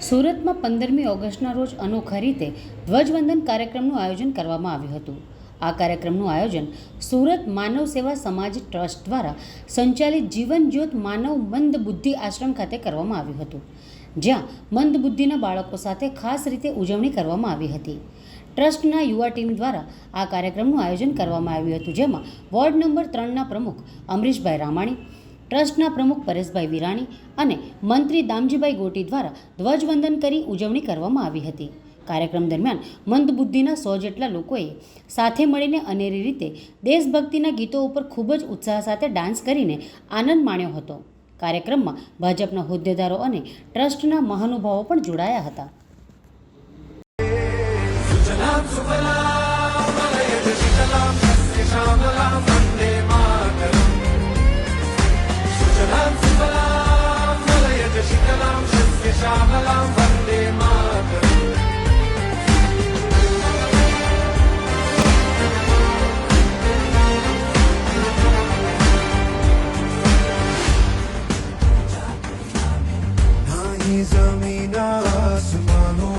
સુરતમાં પંદરમી ઓગસ્ટના રોજ અનોખા રીતે ધ્વજવંદન કાર્યક્રમનું આયોજન કરવામાં આવ્યું હતું. આ કાર્યક્રમનું આયોજન સુરત માનવ સેવા સમાજ ટ્રસ્ટ દ્વારા સંચાલિત જીવન જ્યોત માનવ મંદ બુદ્ધિ આશ્રમ ખાતે કરવામાં આવ્યું હતું. જ્યાં મંદ બુદ્ધિના બાળકો સાથે ખાસ રીતે ઉજવણી કરવામાં આવી હતી. ટ્રસ્ટના યુવા ટીમ દ્વારા આ કાર્યક્રમનું આયોજન કરવામાં આવ્યું હતું, જેમાં વોર્ડ નંબર ત્રણના પ્રમુખ અમરીશભાઈ રામાણી, ટ્રસ્ટના પ્રમુખ પરેશભાઈ વિરાણી અને મંત્રી દામજીભાઈ ગોટી દ્વારા ધ્વજવંદન કરી ઉજવણી કરવામાં આવી હતી. કાર્યક્રમ દરમિયાન મંદબુદ્ધિના સો જેટલા લોકોએ સાથે મળીને અનેરી રીતે દેશભક્તિના ગીતો ઉપર ખૂબ જ ઉત્સાહ સાથે ડાન્સ કરીને આનંદ માણ્યો હતો. કાર્યક્રમમાં ભાજપના હોદ્દેદારો અને ટ્રસ્ટના મહાનુભાવો પણ જોડાયા હતા. nizamina asmano